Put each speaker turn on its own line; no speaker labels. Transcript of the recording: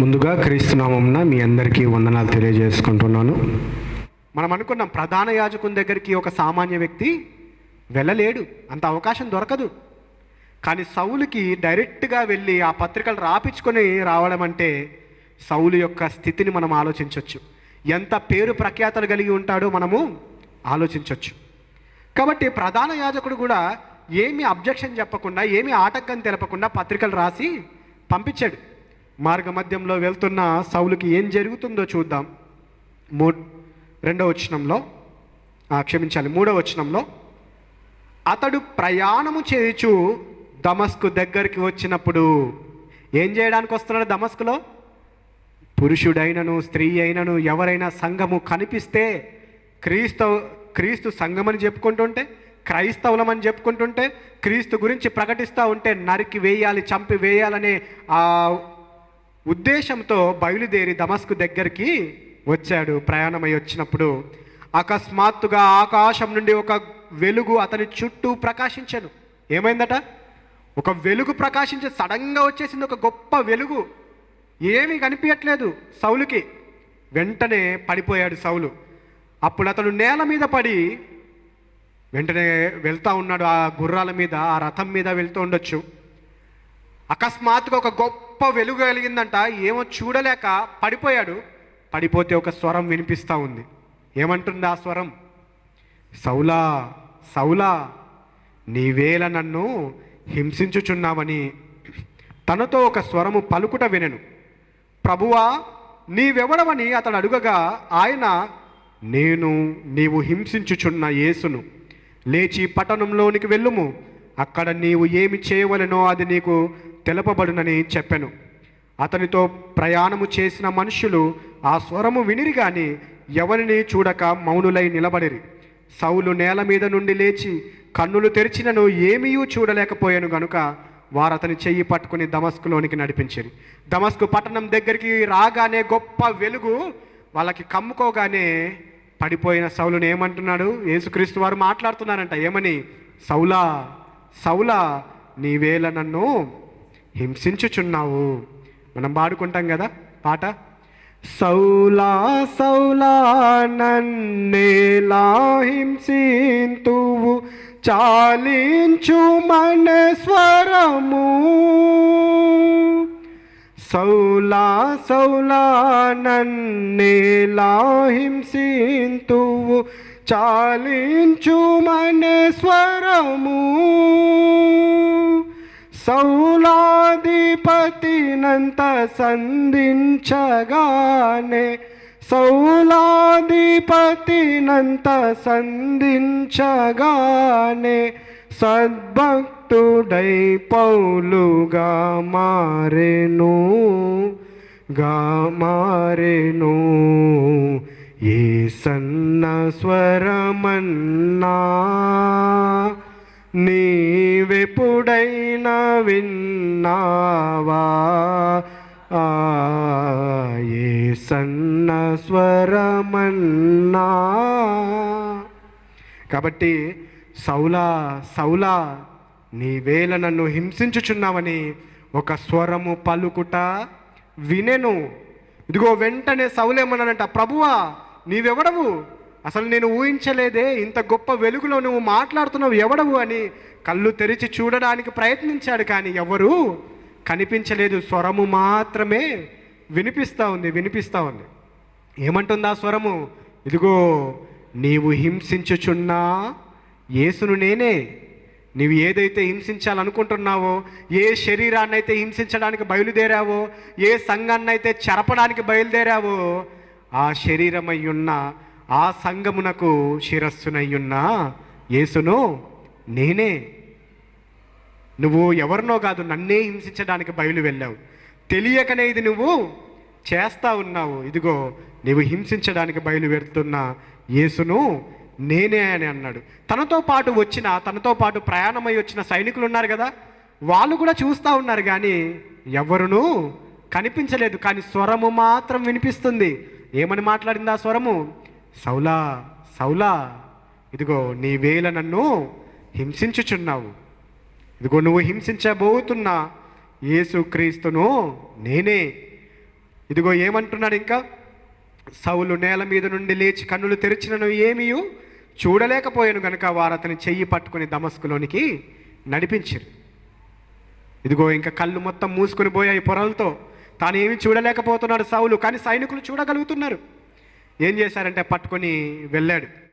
ముందుగా క్రీస్తునామంన మీ అందరికీ వందనాలు తెలియజేసుకుంటున్నాను. మనం అనుకున్నాం ప్రధాన యాజకుని దగ్గరికి ఒక సామాన్య వ్యక్తి వెళ్ళలేడు అంత అవకాశం దొరకదు. కానీ సౌలుకి డైరెక్ట్గా వెళ్ళి ఆ పత్రికలు రాపించుకొని రావడం అంటే సౌలు యొక్క స్థితిని మనం ఆలోచించవచ్చు ఎంత పేరు ప్రఖ్యాతలు కలిగి ఉంటాడో మనము ఆలోచించవచ్చు కాబట్టి ప్రధాన యాజకుడు కూడా ఏమి అబ్జెక్షన్ చెప్పకుండా ఏమి ఆటంకం తెలపకుండా పత్రికలు రాసి పంపించాడు. మార్గ మధ్యంలో వెళ్తున్న సౌలుకి ఏం జరుగుతుందో చూద్దాం. మూ రెండవ వచనంలో ఆ, క్షమించాలి మూడవ వచనంలో అతడు ప్రయాణము చేయుచు దమస్కు దగ్గరికి వచ్చినప్పుడు ఏం చేయడానికి వస్తున్నాడు దమస్కులో? పురుషుడైనను స్త్రీ అయినను ఎవరైనా సంఘము కనిపిస్తే క్రీస్తవ క్రీస్తు సంఘమని చెప్పుకుంటుంటే క్రైస్తవులమని చెప్పుకుంటుంటే క్రీస్తు గురించి ప్రకటిస్తూ ఉంటే నరికి వేయాలి చంపి వేయాలనే ఉద్దేశంతో బయలుదేరి దమస్కు దగ్గరికి వచ్చాడు. ప్రయాణమై వచ్చినప్పుడు అకస్మాత్తుగా ఆకాశం నుండి ఒక వెలుగు అతని చుట్టూ ప్రకాశించాను. ఏమైందట? ఒక వెలుగు ప్రకాశించే సడన్గా వచ్చేసింది ఒక గొప్ప వెలుగు. ఏమీ కనిపించట్లేదు సౌలుకి. వెంటనే పడిపోయాడు సౌలు. అప్పుడు అతడు నేల మీద పడి వెంటనే వెళ్తూ ఉన్నాడు. ఆ గుర్రాల మీద ఆ రథం మీద వెళ్తూ ఉండొచ్చు. అకస్మాత్తుగా ఒక గొప్ప వెలుగు కలిగిందంట. ఏమో చూడలేక పడిపోయాడు. పడిపోతే ఒక స్వరం వినిపిస్తూ ఉంది. ఏమంటుంది ఆ స్వరం? సౌలా సౌలా నీవేళ నన్ను హింసించుచున్నావని. తనతో ఒక స్వరము పలుకుట వినెను. ప్రభువా నీవెవడవని అతడు అడుగగా ఆయన నేను నీవు హింసించుచున్న యేసును. లేచి పట్టణంలోనికి వెళ్ళుము. అక్కడ నీవు ఏమి చేయవలెనో అది నీకు తెలపబడునని చెప్పెను. అతనితో ప్రయాణము చేసిన మనుషులు ఆ స్వరము వినిరి గాని ఎవరిని చూడక మౌనులై నిలబడిరి. సౌలు నేల మీద నుండి లేచి కన్నులు తెరిచినను ఏమీయూ చూడలేకపోయాను గనుక వారు అతని చెయ్యి పట్టుకుని దమస్కులోనికి నడిపించారు. దమస్కు పట్టణం దగ్గరికి రాగానే గొప్ప వెలుగు వాళ్ళకి కమ్ముకోగానే పడిపోయిన సౌలుని ఏమంటున్నాడు? యేసుక్రీస్తు వారు మాట్లాడుతున్నారంట. ఏమని? సౌలా సౌలా నీవేళ నన్ను హింసించుచున్నావు. మనం పాడుకుంటాం కదా పాట? సౌలా సౌలా నన్నేలా హింసింతువు. చాలించు మన స్వరము సౌలా సౌలా నన్నేలా హింసింతువు. చాలించు మన స్వరము సౌలాధిపతినంత సంధించగానే సౌలాధిపతినంత సంధించగానే సద్భక్తుడై పౌలుగా మారెను గా మారెను. ఏ సన్న స్వరమన్నా నీవెప్పుడైనా విన్నావా? ఆ, ఏ సన్న స్వరమన్నా? కాబట్టి సౌలా సౌలా నీవేళ నన్ను హింసించుచున్నావని ఒక స్వరము పలుకుట వినెను. ఇదిగో వెంటనే సౌలేమన్నానంట ప్రభువా నీవెవడవు? అసలు నేను ఊహించలేదే ఇంత గొప్ప వెలుగులో నువ్వు మాట్లాడుతున్నావు ఎవడవు అని కళ్ళు తెరిచి చూడడానికి ప్రయత్నించాడు కానీ ఎవరు కనిపించలేదు. స్వరము మాత్రమే వినిపిస్తూ ఉంది వినిపిస్తూ ఉంది. ఏమంటుంది ఆ స్వరము? ఇదిగో నీవు హింసించుచున్నా యేసును నేనే. నీవు ఏదైతే హింసించాలనుకుంటున్నావో ఏ శరీరాన్ని అయితే హింసించడానికి బయలుదేరావో ఏ సంఘాన్ని అయితే చెరపడానికి బయలుదేరావో ఆ శరీరమై ఉన్న ఆ సంఘమునకు శిరస్సునయ్యున్న యేసును నేనే. నువ్వు ఎవరినో కాదు నన్నే హింసించడానికి బయలు వెళ్ళావు. తెలియకనే ఇది నువ్వు చేస్తా ఉన్నావు. ఇదిగో నువ్వు హింసించడానికి బయలు పెడుతున్న యేసును నేనే అని అన్నాడు. తనతో పాటు వచ్చిన తనతో పాటు ప్రయాణమై వచ్చిన సైనికులు ఉన్నారు కదా వాళ్ళు కూడా చూస్తూ ఉన్నారు కానీ ఎవరునూ కనిపించలేదు. కానీ స్వరము మాత్రం వినిపిస్తుంది. ఏమని మాట్లాడింది ఆ స్వరము? సౌలా సౌలా ఇదిగో నీ వేల నన్ను హింసించుచున్నావు. ఇదిగో నువ్వు హింసించబోతున్న యేసుక్రీస్తును నేనే. ఇదిగో ఏమంటున్నాడు ఇంకా? సౌలు నేల మీద నుండి లేచి కన్నులు తెరిచినను ఏమీయు చూడలేకపోయాను కనుక వారు అతని చెయ్యి పట్టుకుని దమస్కులోనికి నడిపించారు. ఇదిగో ఇంకా కళ్ళు మొత్తం మూసుకొని పోయాయి పొరలతో. తాను ఏమి చూడలేకపోతున్నాడు సౌలు కానీ సైనికులు చూడగలుగుతున్నారు. ఏం చేశారంటే పట్టుకొని వెళ్ళాడు.